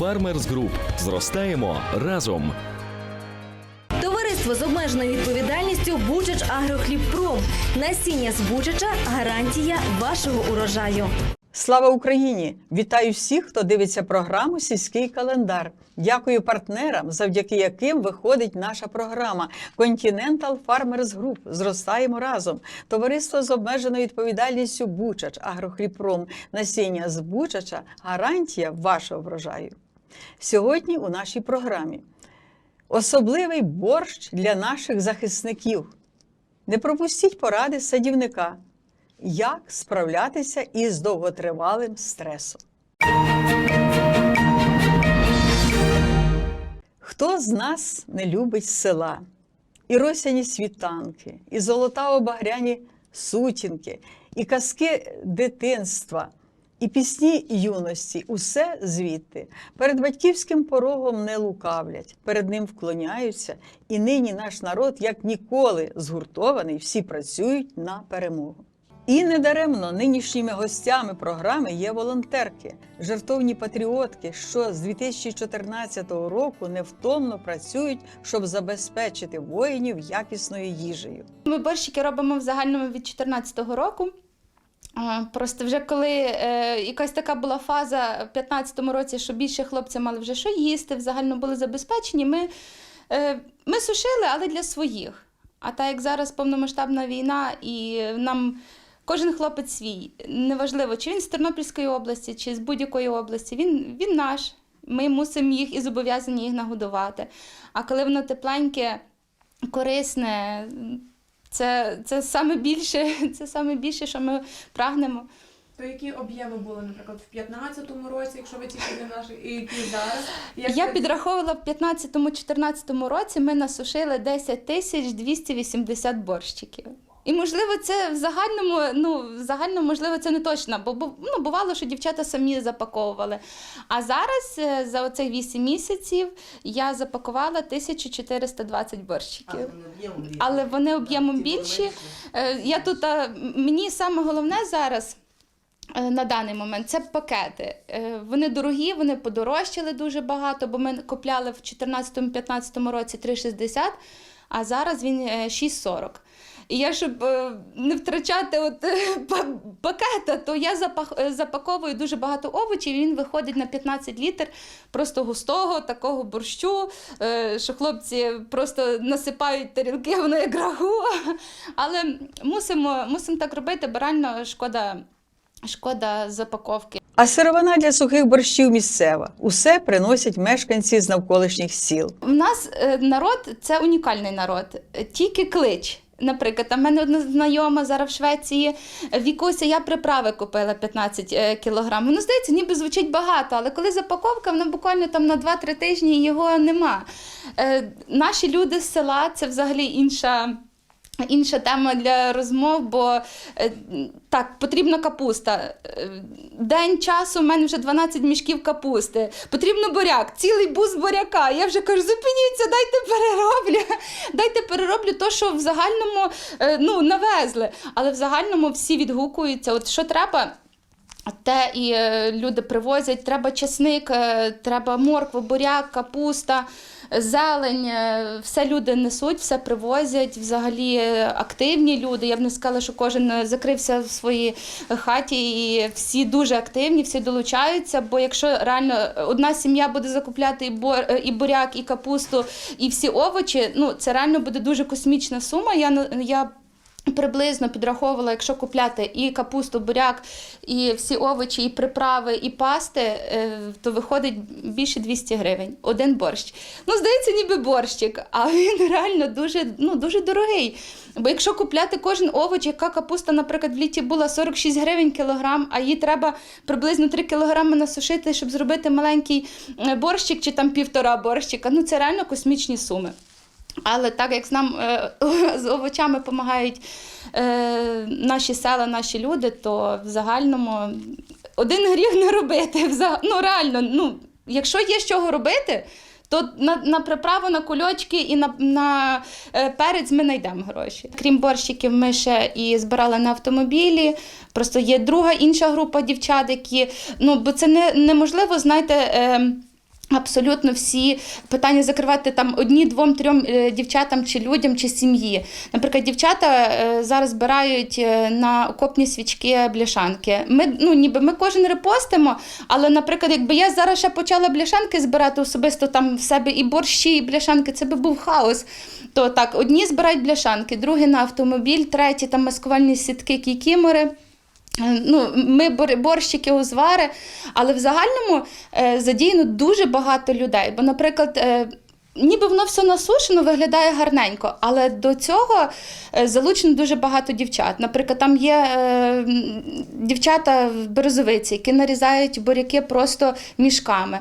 Farmers Group. Зростаємо разом. Товариство з обмеженою відповідальністю Бучач Агрохлібпром. Насіння з Бучача гарантія вашого урожаю. Слава Україні! Вітаю всіх, хто дивиться програму Сільський календар. Дякую партнерам, завдяки яким виходить наша програма Continental Farmers Group. Зростаємо разом. Товариство з обмеженою відповідальністю Бучач Агрохліпром. Насіння з Бучача гарантія вашого врожаю. Сьогодні у нашій програмі особливий борщ для наших захисників. Не пропустіть поради садівника, як справлятися із довготривалим стресом. Хто з нас не любить села? І росяні світанки, і золотаво-багряні сутінки, і казки дитинства, і пісні юності усе звідти. Перед батьківським порогом не лукавлять, перед ним вклоняються, і нині наш народ, як ніколи, згуртований, всі працюють на перемогу. І недаремно нинішніми гостями програми є волонтерки, жертовні патріотки, що з 2014 року невтомно працюють, щоб забезпечити воїнів якісною їжею. Ми борщики робимо в загальному від 2014 року. Просто вже коли е, якась така була фаза в 2015 році, що більше хлопці мали вже що їсти, в загально були забезпечені, ми, е, ми сушили, але для своїх. А так як зараз повномасштабна війна, і нам кожен хлопець свій, неважливо, чи він з Тернопільської області, чи з будь-якої області, він, він наш. Ми мусимо їх і зобов'язані їх нагодувати. А коли воно тепленьке, корисне, це, це саме більше, це саме більше, що ми прагнемо. То які об'єми були, наприклад, в 15-му році, якщо ви тільки не наші і які зараз? Як Я це... підраховувала в 15-14 році, ми насушили 10 тисяч 280 борщиків. І можливо, це в загальному, ну в загальному, можливо, це не точно, бо ну, бувало, що дівчата самі запаковували. А зараз е, за оцих 8 місяців я запакувала 1420 борщиків. Але вони об'ємом більші. Е, Я тут а, мені саме головне зараз. е, На даний момент це пакети. Вони дорогі, вони подорожчали дуже багато, бо ми купляли в 2014-2015 році 3,60, а зараз він е, 6,40. І я, щоб е, не втрачати от, е, пакета, то я е, запаковую дуже багато овочів, і він виходить на 15 літр просто густого такого борщу, що хлопці просто насипають тарілки, воно як рагу. Але мусимо, мусимо так робити, бо реально шкода, шкода запаковки. А сировина для сухих борщів місцева. Усе приносять мешканці з навколишніх сіл. У нас народ це унікальний народ, тільки клич. Наприклад, там в мене одна знайома зараз в Швеції. Вікуся, я приправи купила 15 е, кілограм. Воно здається, ніби звучить багато, але коли запаковка, вона буквально там на 2-3 тижні його нема. Е, Наші люди з села це взагалі інша. Інша тема для розмов, бо е, так, потрібна капуста. Е, День часу в мене вже 12 мішків капусти. Потрібно буряк, цілий бус буряка. Я вже кажу, зупиніться, дайте перероблю. Дайте перероблю то, що в загальному е, ну, навезли. Але в загальному всі відгукуються. От що треба. Те і е, люди привозять, треба чесник, е, треба моркву, буряк, капуста, зелень. е, Все люди несуть, все привозять. Взагалі активні люди. Я б не сказала, що кожен закрився в своїй хаті, і всі дуже активні, всі долучаються. Бо якщо реально одна сім'я буде закупляти бор- і буряк, і капусту, і всі овочі, ну це реально буде дуже космічна сума. Я я Приблизно підраховувала, якщо купляти і капусту, буряк, і всі овочі, і приправи, і пасти, е, то виходить більше 200 гривень. Один борщ. Ну, здається, ніби борщик, а він реально дуже, ну, дуже дорогий. Бо якщо купляти кожен овоч, яка капуста, наприклад, в літі була 46 гривень кілограм, а її треба приблизно 3 кілограми насушити, щоб зробити маленький е, борщик чи там півтора борщика. Ну це реально космічні суми. Але так як нам е, з овочами допомагають е, наші села, наші люди, то в загальному один гріх не робити. Ну реально, ну, якщо є з чого робити, то на, на приправу, на кульочки і на, на е, перець ми знайдемо гроші. Крім борщиків, ми ще і збирали на автомобілі. Просто є друга інша група дівчат, які ну бо це не, неможливо, знаєте. Е, Абсолютно всі питання закривати там одні, двом, трьом е, дівчатам чи людям, чи сім'ї. Наприклад, дівчата е, зараз збирають е, на окопні свічки бляшанки. Ми ну ніби ми кожен репостимо, але, наприклад, якби я зараз ще почала бляшанки збирати особисто там в себе і борщі, і бляшанки, це би був хаос. То так, одні збирають бляшанки, другі на автомобіль, треті там маскувальні сітки, кікімори. Е, Ну, ми бор- борщики, узвари, але в загальному е, задіяно дуже багато людей. Бо, наприклад, е, ніби воно все насушено, виглядає гарненько, але до цього залучено дуже багато дівчат. Наприклад, там є дівчата в Березовиці, які нарізають буряки просто мішками.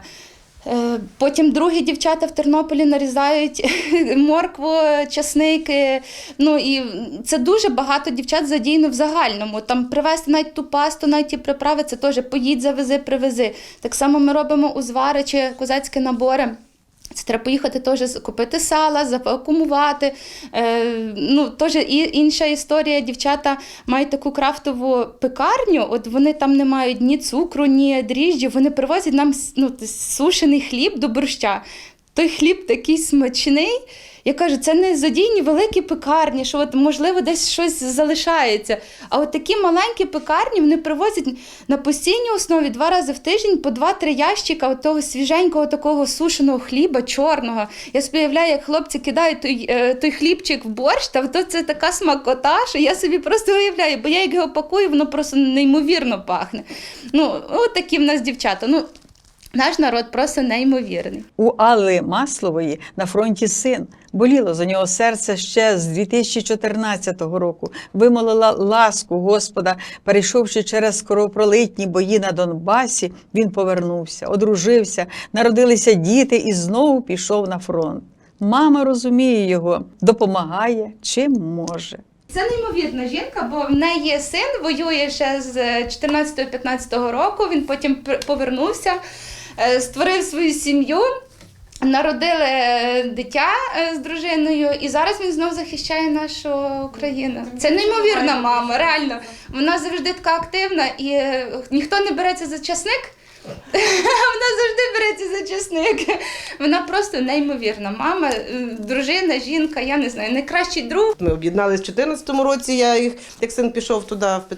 Е, Потім другі дівчата в Тернополі нарізають моркву, часники. Ну і це дуже багато дівчат задіяно в загальному. Там привезти навіть ту пасту, навіть ті приправи, це теж поїдь, завези, привези. Так само ми робимо узвари чи козацькі набори. Це треба поїхати теж купити сала, завакумувати. Е, ну, теж інша історія. Дівчата мають таку крафтову пекарню, от вони там не мають ні цукру, ні дріжджів. Вони привозять нам ну, сушений хліб до борща. Той хліб такий смачний. Я кажу, це не задійні великі пекарні, що от, можливо десь щось залишається. А от такі маленькі пекарні вони привозять на постійній основі два рази в тиждень по два-три ящика от того свіженького такого сушеного хліба, чорного. Я собі уявляю, як хлопці кидають той, е, той хлібчик в борщ, та то це така смакота, що я собі просто уявляю, бо я як його пакую, воно просто неймовірно пахне. Ну, от такі в нас дівчата. Ну, наш народ просто неймовірний. У Алли Маслової на фронті син. Боліло за нього серце ще з 2014 року. Вимолила ласку Господа, перейшовши через кровопролитні бої на Донбасі, він повернувся, одружився, народилися діти і знову пішов на фронт. Мама розуміє його, допомагає чим може. Це неймовірна жінка, бо в неї син воює ще з 14-15 року. Він потім повернувся, створив свою сім'ю. Народили е, дитя е, з дружиною, і зараз він знов захищає нашу Україну. Це неймовірна мама, реально. Вона завжди така активна, і е, ніхто не береться за часник. Вона завжди береться за часник. Вона просто неймовірна мама, е, дружина, жінка, я не знаю, найкращий друг. Ми об'єдналися в 2014 році. Я їх, як син пішов туди в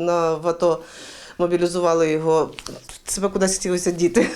на в АТО, мобілізували його. Себе кудись хотілося діти.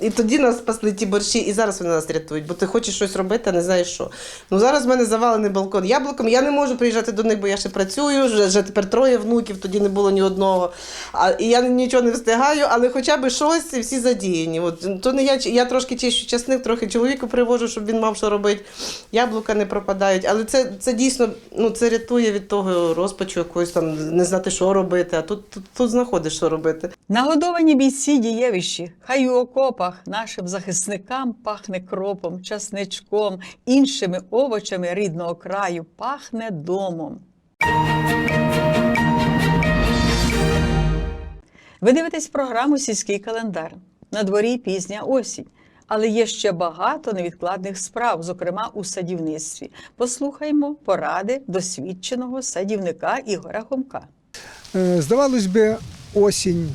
І тоді нас спасли ті борщі, і зараз вони нас рятують, бо ти хочеш щось робити, а не знаєш що. Ну зараз в мене завалений балкон яблуком. Я не можу приїжджати до них, бо я ще працюю. Вже, вже тепер троє внуків, тоді не було ні одного. А, і я нічого не встигаю, але хоча б щось і всі задіяні. От, то не я, я трошки чищу часник, трохи чоловіку привожу, щоб він мав що робити. Яблука не пропадають. Але це, це дійсно ну, це рятує від того розпачу якогось там не знати, що робити. А тут, тут, тут знаходиш, що робити. Нагодовані бійці дієвищі, хай у окопах нашим захисникам пахне кропом, часничком, іншими овочами рідного краю, пахне домом. Ви дивитесь програму Сільський календар. На дворі пізня осінь. Але є ще багато невідкладних справ, зокрема у садівництві. Послухаймо поради досвідченого садівника Ігоря Хомка. Е, Здавалось би, осінь.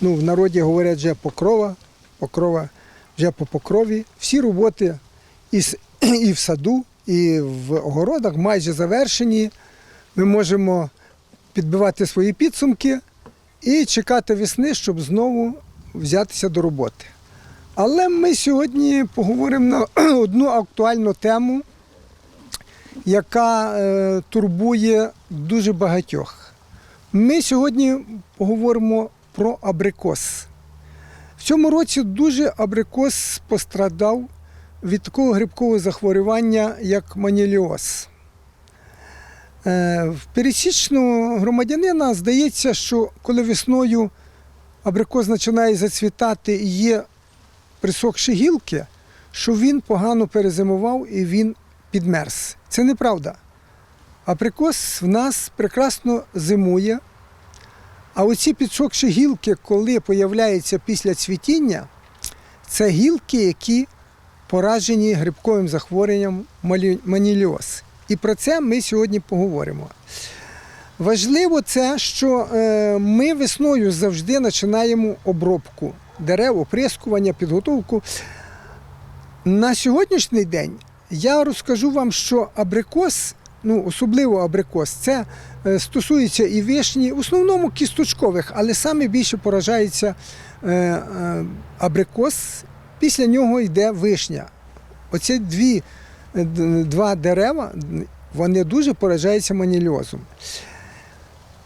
Ну, в народі говорять вже покрова, покрова вже по покрові. Всі роботи і, в саду, і в огородах майже завершені. Ми можемо підбивати свої підсумки і чекати весни, щоб знову взятися до роботи. Але ми сьогодні поговоримо на одну актуальну тему, яка е, турбує дуже багатьох. Ми сьогодні поговоримо про абрикос. В цьому році дуже абрикос пострадав від такого грибкового захворювання, як маніліоз. Е, В пересічного громадянина здається, що коли весною абрикос починає зацвітати і є присохші гілки, що він погано перезимував і він підмерз. Це неправда. Абрикос в нас прекрасно зимує. А оці підсохші гілки, коли появляються після цвітіння, це гілки, які поражені грибковим захворюванням маніліоз. І про це ми сьогодні поговоримо. Важливо це, що е, ми весною завжди починаємо обробку дерев, оприскування, підготовку. На сьогоднішній день я розкажу вам, що абрикос, ну особливо абрикос, це е, стосується і вишні, в основному кісточкових, але саме більше поражається е, е, абрикос. Після нього йде вишня. Оці дві, два дерева вони дуже поражаються маніліозом.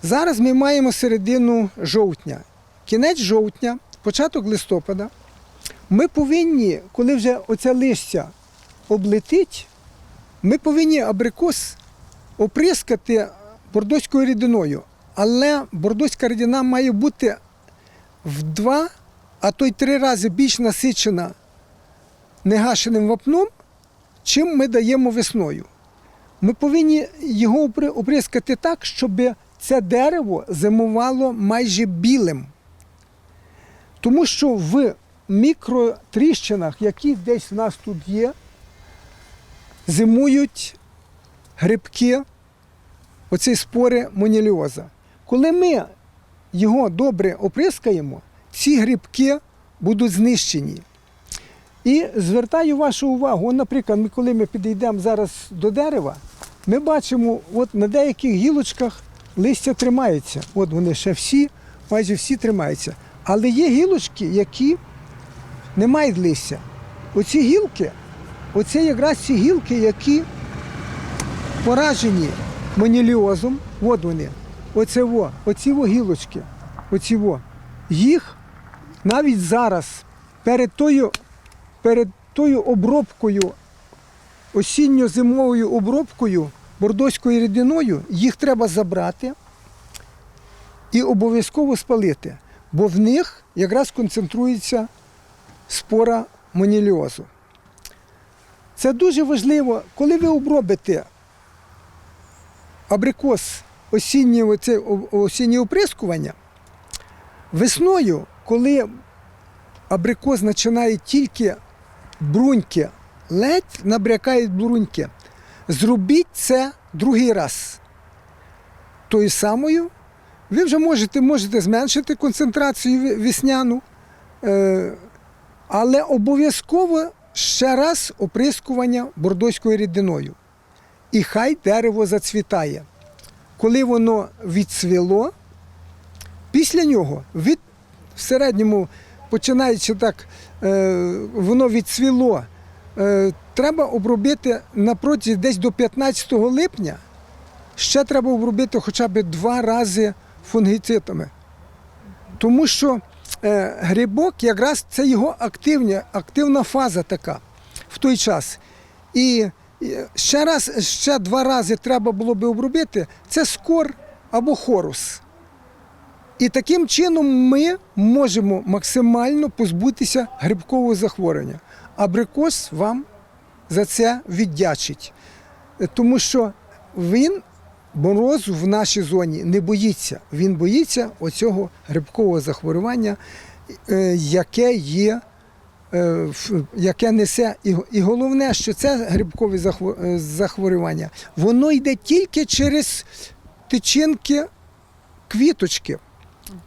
Зараз ми маємо середину жовтня. Кінець жовтня, початок листопада. Ми повинні, коли вже оця листя облетить, ми повинні абрикос оприскати бордоською рідиною. Але бордоська рідина має бути в два, а то й три рази більш насичена негашеним вапном, чим ми даємо весною. Ми повинні його оприскати так, щоб це дерево зимувало майже білим. Тому що в мікротріщинах, які десь в нас тут є, зимують грибки, оці спори моніліоза. Коли ми його добре оприскаємо, ці грибки будуть знищені. І звертаю вашу увагу, наприклад, ми, коли ми підійдемо зараз до дерева, ми бачимо, от на деяких гілочках листя тримається. От вони ще всі, майже всі тримаються. Але є гілочки, які не мають листя. Оці гілки, оце якраз ці гілки, які поражені маніліозом, от вони. Оце во, оці во гілочки, оці во. Їх навіть зараз перед тою, перед тою обробкою, осінньо-зимовою обробкою бордоською рідиною, їх треба забрати і обов'язково спалити, бо в них якраз концентрується спора моніліозу. Це дуже важливо, коли ви обробите абрикос осіннє, оце, о- осіннє оприскування, весною, коли абрикос починає тільки бруньки, ледь набрякають бруньки, зробіть це другий раз. Тою самою ви вже можете, можете зменшити концентрацію весняну, е, але обов'язково ще раз оприскування бордоською рідиною. І хай дерево зацвітає. Коли воно відцвіло, після нього від в середньому, починаючи так, е, воно відцвіло, е, треба обробити на протязі десь до 15 липня. Ще треба обробити хоча б два рази фунгіцидами. Тому що е, грибок якраз це його активня, активна фаза така в той час. І ще раз, ще два рази треба було би обробити це скор або хорус. І таким чином ми можемо максимально позбутися грибкового захворювання. Абрикос вам за це віддячить. Тому що він морозу в нашій зоні не боїться. Він боїться оцього грибкового захворювання, е, яке є, яке несе. І, головне, що це грибкове е, захворювання, воно йде тільки через тичинки квіточки.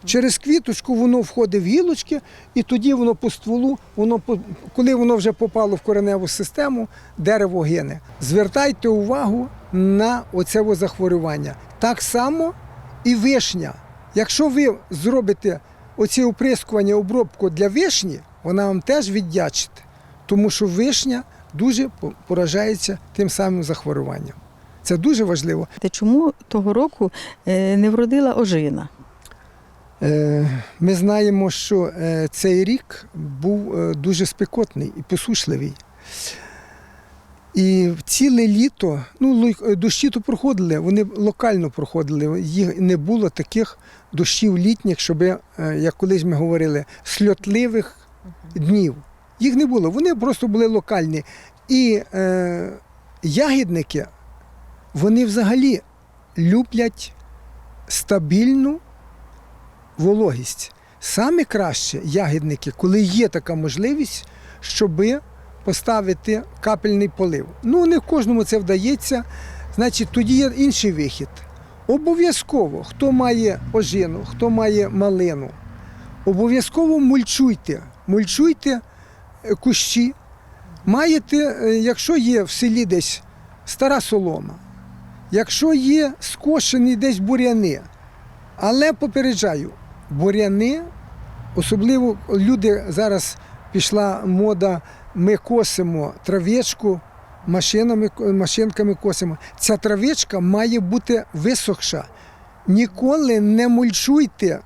Через квіточку воно входить в гілочки, і тоді воно по стволу, воно коли воно вже попало в кореневу систему, дерево гине. Звертайте увагу на оце захворювання. Так само і вишня. Якщо ви зробите оці оприскування, обробку для вишні, вона вам теж віддячить, тому що вишня дуже поражається тим самим захворюванням. Це дуже важливо. Та чому того року е, не вродила ожина? Е, Ми знаємо, що е, цей рік був дуже спекотний і посушливий. І ціле літо, ну, дощі то проходили, вони локально проходили. Їх не було таких дощів літніх, щоб, як колись ми говорили, сльотливих днів. Їх не було, вони просто були локальні. І е, ягідники, вони взагалі люблять стабільну вологість. Саме краще ягідники, коли є така можливість, щоб поставити капельний полив. Ну, не кожному це вдається, значить, тоді є інший вихід. Обов'язково, хто має ожину, хто має малину, обов'язково мульчуйте. Мульчуйте е, кущі. Маєте, е, якщо є в селі десь стара солома, якщо є скошені десь буряни, але попереджаю, буряни, особливо люди зараз пішла мода, ми косимо травичку, машинами, машинками косимо. Ця травичка має бути висохша. Ніколи не мульчуйте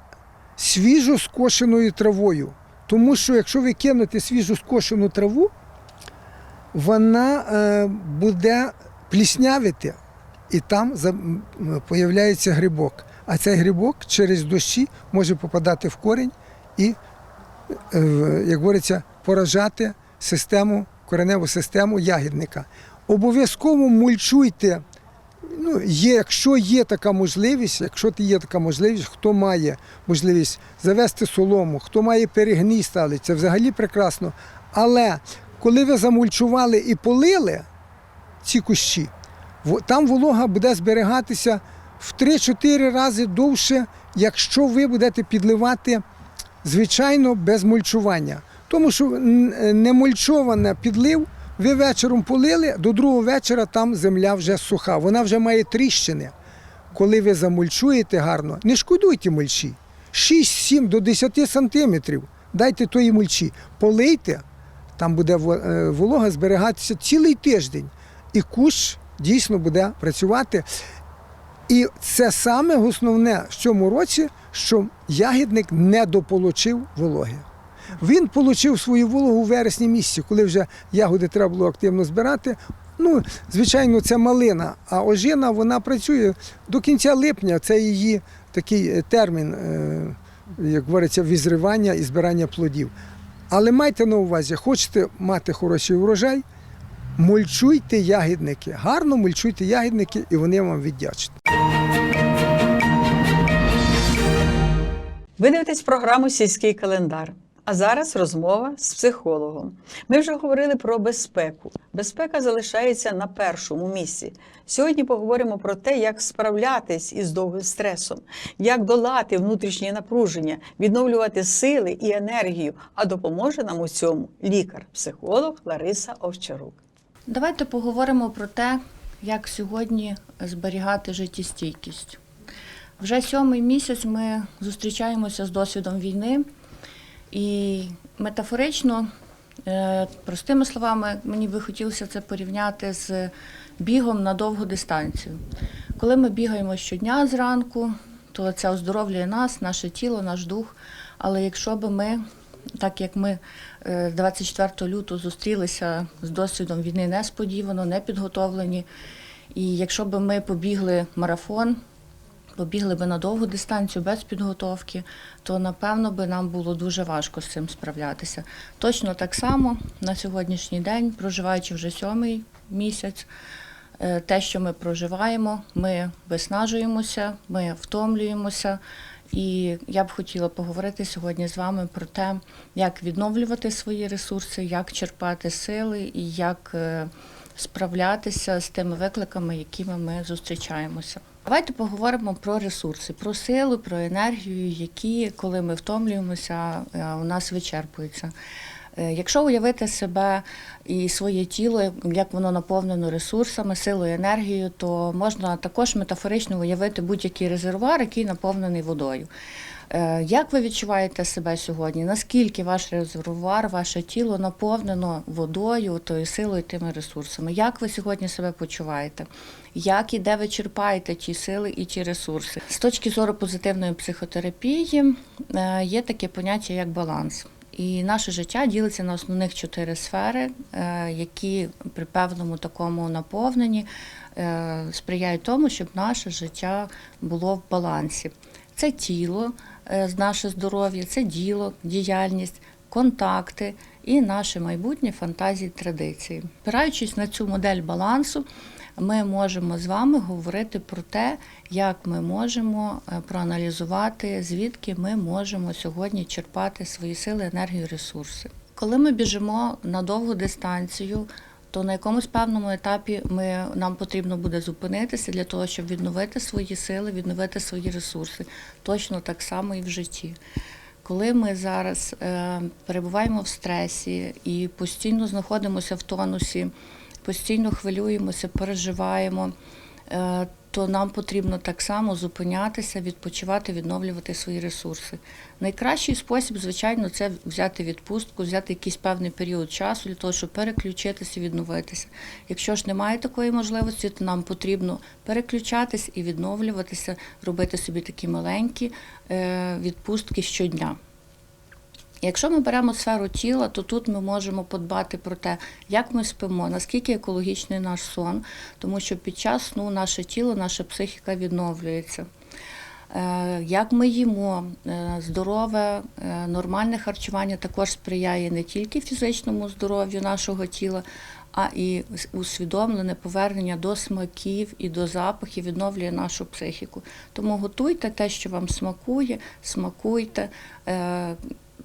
свіжо скошеною травою. Тому що якщо ви кинете свіжу скошену траву, вона е, буде пліснявити, і там появляється грибок. А цей грибок через дощі може попадати в корінь і, е, як говориться, поражати систему, кореневу систему ягідника. Обов'язково мульчуйте. Ну, є, якщо є така можливість, якщо є така можливість, хто має можливість завести солому, хто має перегній стали, це взагалі прекрасно. Але коли ви замульчували і полили ці кущі, там волога буде зберігатися в 3-4 рази довше, якщо ви будете підливати, звичайно, без мульчування. Тому що н- підлив, ви вечором полили, до другого вечора там земля вже суха, вона вже має тріщини. Коли ви замульчуєте гарно, не шкодуйте мульчі. 6-7 до 10 сантиметрів дайте тої мульчі, полийте, там буде е, волога зберігатися цілий тиждень. І кущ дійсно буде працювати. І це саме основне в цьому році, що ягідник не дополучив вологи. Він отримав свою вологу у вересні місяці, коли вже ягоди треба було активно збирати. Ну, звичайно, це малина, а ожина вона працює до кінця липня. Це її такий е, термін, е, як говориться, візривання і збирання плодів. Але майте на увазі, хочете мати хороший урожай, мульчуйте ягідники. Гарно мульчуйте ягідники, і вони вам віддячать. Ви дивитесь програму Сільський календар. А зараз розмова з психологом. Ми вже говорили про безпеку. Безпека залишається на першому місці. Сьогодні поговоримо про те, як справлятись із довгим стресом, як долати внутрішнє напруження, відновлювати сили і енергію. А допоможе нам у цьому лікар-психолог Лариса Овчарук. Давайте поговоримо про те, як сьогодні зберігати життєстійкість. Вже сьомий місяць ми зустрічаємося з досвідом війни, і метафорично, е, простими словами, мені би хотілося це порівняти з бігом на довгу дистанцію. Коли ми бігаємо щодня зранку, то це оздоровлює нас, наше тіло, наш дух. Але якщо би ми, так як ми е, 24 лютого зустрілися з досвідом війни несподівано, не підготовлені, і якщо би ми побігли марафон, побігли би на довгу дистанцію без підготовки, то напевно би нам було дуже важко з цим справлятися. Точно так само на сьогоднішній день, проживаючи вже сьомий місяць, е, те, що ми проживаємо, ми виснажуємося, ми втомлюємося. І я б хотіла поговорити сьогодні з вами про те, як відновлювати свої ресурси, як черпати сили і як е, справлятися з тими викликами, якими ми зустрічаємося. Давайте поговоримо про ресурси, про силу, про енергію, які, коли ми втомлюємося, е, у нас вичерпуються. Е, Якщо уявити себе і своє тіло, як воно наповнено ресурсами, силою, енергією, то можна також метафорично уявити будь-який резервуар, який наповнений водою. Е, Як ви відчуваєте себе сьогодні? Наскільки ваш резервуар, ваше тіло наповнено водою, тою силою, тими ресурсами? Як ви сьогодні себе почуваєте? Як і де ви черпаєте ті сили і ті ресурси? З точки зору позитивної психотерапії е, є таке поняття як баланс. І наше життя ділиться на основних чотири сфери, е, які при певному такому наповненні сприяють тому, щоб наше життя було в балансі. Це тіло, е, наше здоров'я, це діло, діяльність, контакти і наше майбутнє фантазії, традиції. Опираючись на цю модель балансу, ми можемо з вами говорити про те, як ми можемо е, проаналізувати, звідки ми можемо сьогодні черпати свої сили, енергію, ресурси. Коли ми біжимо на довгу дистанцію, то на якомусь певному етапі ми, нам потрібно буде зупинитися для того, щоб відновити свої сили, відновити свої ресурси. Точно так само і в житті. Коли ми зараз е, перебуваємо в стресі і постійно знаходимося в тонусі, постійно хвилюємося, переживаємо, е, то нам потрібно так само зупинятися, відпочивати, відновлювати свої ресурси. Найкращий спосіб, звичайно, це взяти відпустку, взяти якийсь певний період часу для того, щоб переключитися відновитися. Якщо ж немає такої можливості, то нам потрібно переключатись і відновлюватися, робити собі такі маленькі е, відпустки щодня. Якщо ми беремо сферу тіла, то тут ми можемо подбати про те, як ми спимо, наскільки екологічний наш сон, тому що під час сну наше тіло, наша психіка відновлюється. Е, Як ми їмо, Е, здорове, е, нормальне харчування також сприяє не тільки фізичному здоров'ю нашого тіла, а і усвідомлене повернення до смаків і до запахів відновлює нашу психіку. Тому готуйте те, що вам смакує, смакуйте.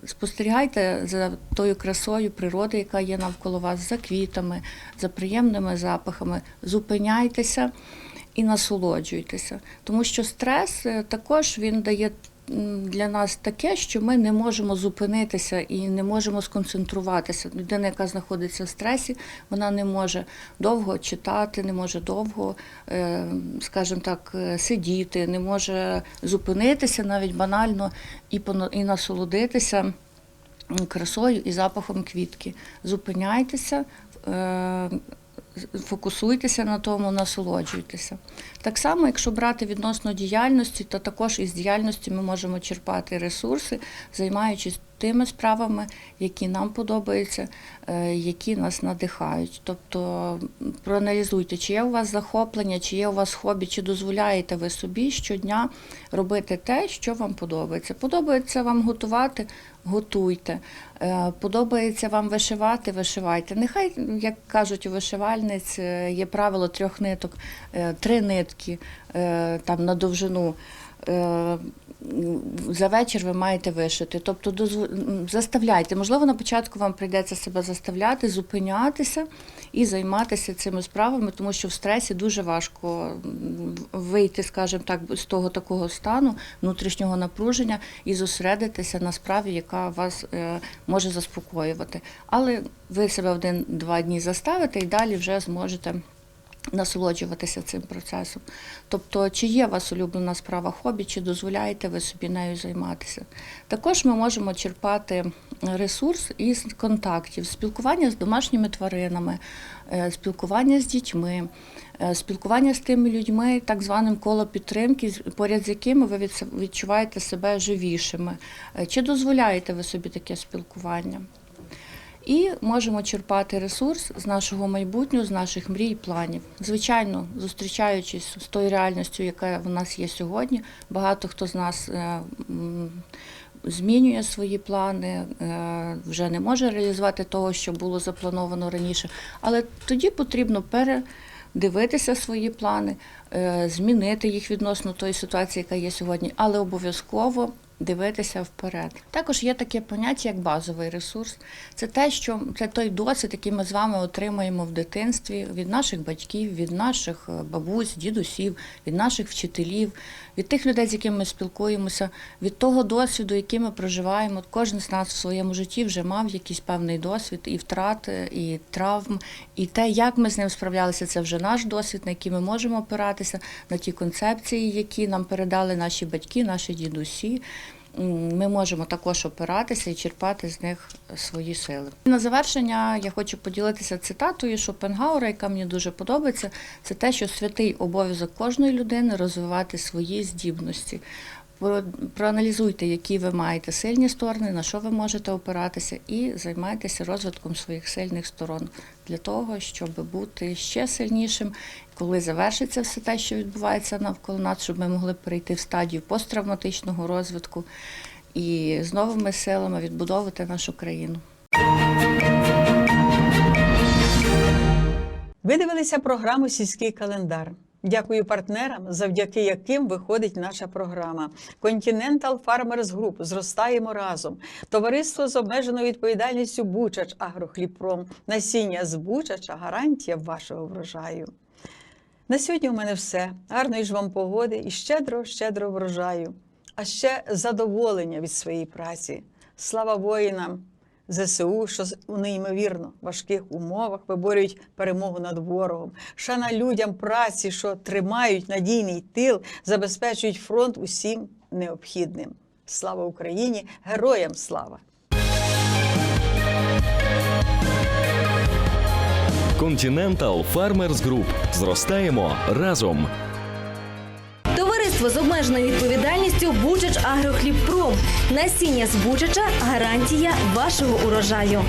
Спостерігайте за тою красою природи, яка є навколо вас, за квітами, за приємними запахами. Зупиняйтеся і насолоджуйтеся. Тому що стрес е, також він дає для нас таке, що ми не можемо зупинитися і не можемо сконцентруватися. Людина, яка знаходиться в стресі, вона не може довго читати, не може довго, е, скажімо так, е, сидіти, не може зупинитися навіть банально і насолодитися красою і запахом квітки. Зупиняйтеся, е, фокусуйтеся на тому, насолоджуйтеся. Так само, якщо брати відносно діяльності, то також із діяльності ми можемо черпати ресурси, займаючись тими справами, які нам подобаються, е, які нас надихають. Тобто проаналізуйте, чи є у вас захоплення, чи є у вас хобі, чи дозволяєте ви собі щодня робити те, що вам подобається. Подобається вам готувати, готуйте. Е, Подобається вам вишивати, вишивайте. Нехай, як кажуть у вишивальниць, е, є правило трьох ниток, е, три нитки там на довжину. Е, За вечір ви маєте вишити. Тобто заставляйте. Можливо, на початку вам прийдеться себе заставляти, зупинятися і займатися цими справами, тому що в стресі дуже важко вийти, скажімо так, з того такого стану внутрішнього напруження і зосередитися на справі, яка вас е, може заспокоювати. Але ви себе один-два дні заставите і далі вже зможете насолоджуватися цим процесом. Тобто, чи є у вас улюблена справа хобі, чи дозволяєте ви собі нею займатися. Також ми можемо черпати ресурс із контактів, спілкування з домашніми тваринами, е, спілкування з дітьми, е, спілкування з тими людьми, так званим коло підтримки, поряд з якими ви відчуваєте себе живішими. Е, Чи дозволяєте ви собі таке спілкування? І можемо черпати ресурс з нашого майбутнього, з наших мрій планів. Звичайно, зустрічаючись з тою реальністю, яка в нас є сьогодні, багато хто з нас е, змінює свої плани, е, вже не може реалізувати того, що було заплановано раніше. Але тоді потрібно передивитися свої плани, е, змінити їх відносно тої ситуації, яка є сьогодні, але обов'язково дивитися вперед. Також є таке поняття, як базовий ресурс. Це те, що це той досвід, який ми з вами отримуємо в дитинстві від наших батьків, від наших е, бабусь, дідусів, від наших вчителів, від тих людей, з якими ми спілкуємося, від того досвіду, який ми проживаємо. Кожен з нас в своєму житті вже мав якийсь певний досвід і втрат, е, і травм, і те, як ми з ним справлялися, це вже наш досвід, на який ми можемо опиратися, на ті концепції, які нам передали наші батьки, наші дідусі. Ми можемо також опиратися і черпати з них свої сили. На завершення я хочу поділитися цитатою Шопенгаура, яка мені дуже подобається. Це те, що святий обов'язок кожної людини розвивати свої здібності. Про- Проаналізуйте, які ви маєте сильні сторони, на що ви можете опиратися, і займайтеся розвитком своїх сильних сторон для того, щоб бути ще сильнішим, коли завершиться все те, що відбувається навколо нас, щоб ми могли перейти в стадію посттравматичного розвитку і з новими силами відбудовувати нашу країну. Ви дивилися програму Сільський календар. Дякую партнерам, завдяки яким виходить наша програма. Continental Farmers Group зростаємо разом. Товариство з обмеженою відповідальністю Бучач Агрохлібпром. Насіння з Бучача гарантія вашого врожаю. На сьогодні у мене все. Гарної ж вам погоди і щедро, щедро врожаю. А ще задоволення від своєї праці. Слава воїнам ЗСУ, що у неймовірно важких умовах виборюють перемогу над ворогом. Шана людям праці, що тримають надійний тил, забезпечують фронт усім необхідним. Слава Україні! Героям слава! Continental Farmers Group. Зростаємо разом. Товариство з обмеженою відповідальністю Бучач Агрохлібпром. Насіння з Бучача гарантія вашого урожаю.